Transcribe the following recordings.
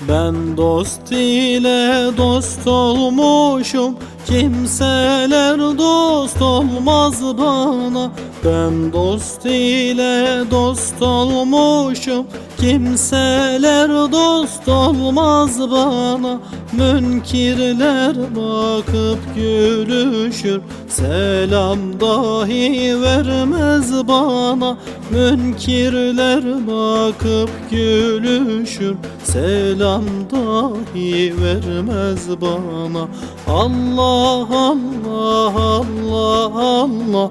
Ben dost ile dost olmuşum. Kimseler dost olmaz bana Ben dost ile dost olmuşum. Kimseler dost olmaz bana. Münkirler bakıp gülüşür. Selam dahi vermez bana. Münkirler bakıp gülüşür. Selam dahi vermez bana. Allah Allah Allah Allah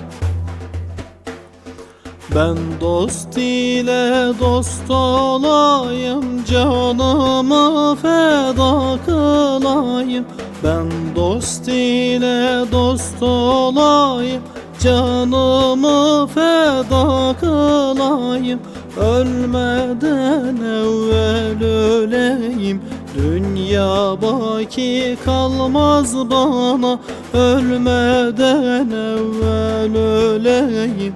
ben dost ile dost olayım Canımı feda kılayım. Ben dost ile dost olayım Canımı feda kılayım. Ölmeden evvel öleyim Dünya baki kalmaz bana. Ölmeden evvel öleyim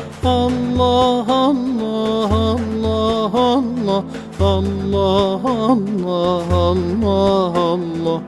Allah Allah Allah Allah Allah Allah Allah. Allah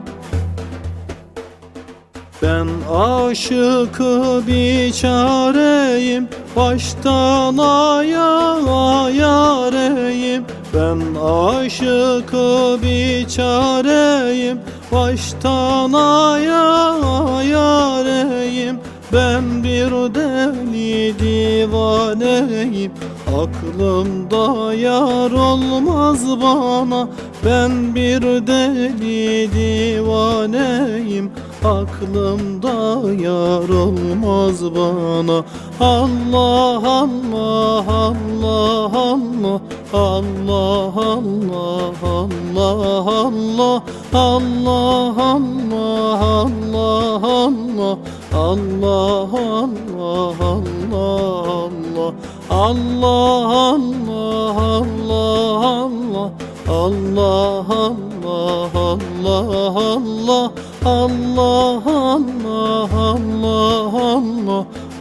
ben aşıkı biçareyim Baştan ayağa yareyim Ben aşıkı biçareyim Baştan ayağa yareyim Ben bir deli divaneyim Aklımda yar olmaz bana Ben bir deli divaneyim Aklımda yar olmaz bana Allah Allah Allah Allah Allah Allah Allah Allah Allah Allah Allah Allah Allah Allah Allah Allah Allah Allah Allah Allah Allah Allah Allah Allah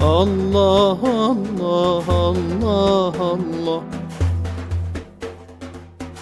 Allah Allah Allah Allah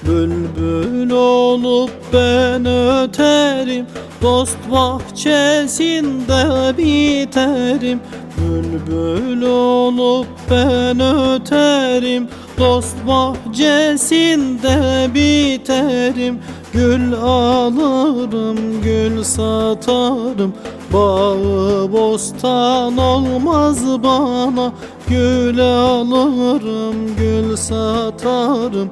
Bülbül olup ben öterim Dost bahçesinde biterim Bülbül olup ben öterim. Dost bahçesinde biterim Gül alırım, gül satarım. Bağı bostan olmaz bana Gül alırım, gül satarım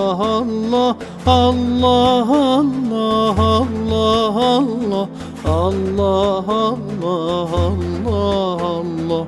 Allah Allah Allah Allah. Allah Allah Allah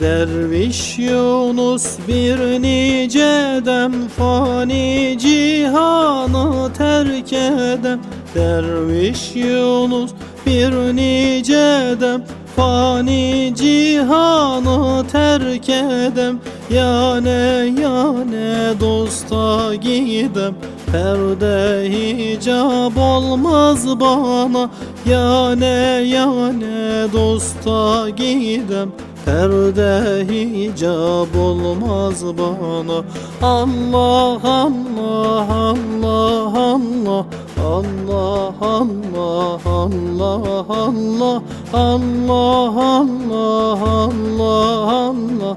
Derviş Yunus bir nicedem Fani cihanı terk edem Derviş Yunus bir nicedem Fani cihanı terk edem Yane yane dosta gidem Perde hicap olmaz bana. Yane yane dosta gidem Perde hicap olmaz bana. Allah Allah Allah Allah. Allah Allah Allah Allah. Allah Allah Allah Allah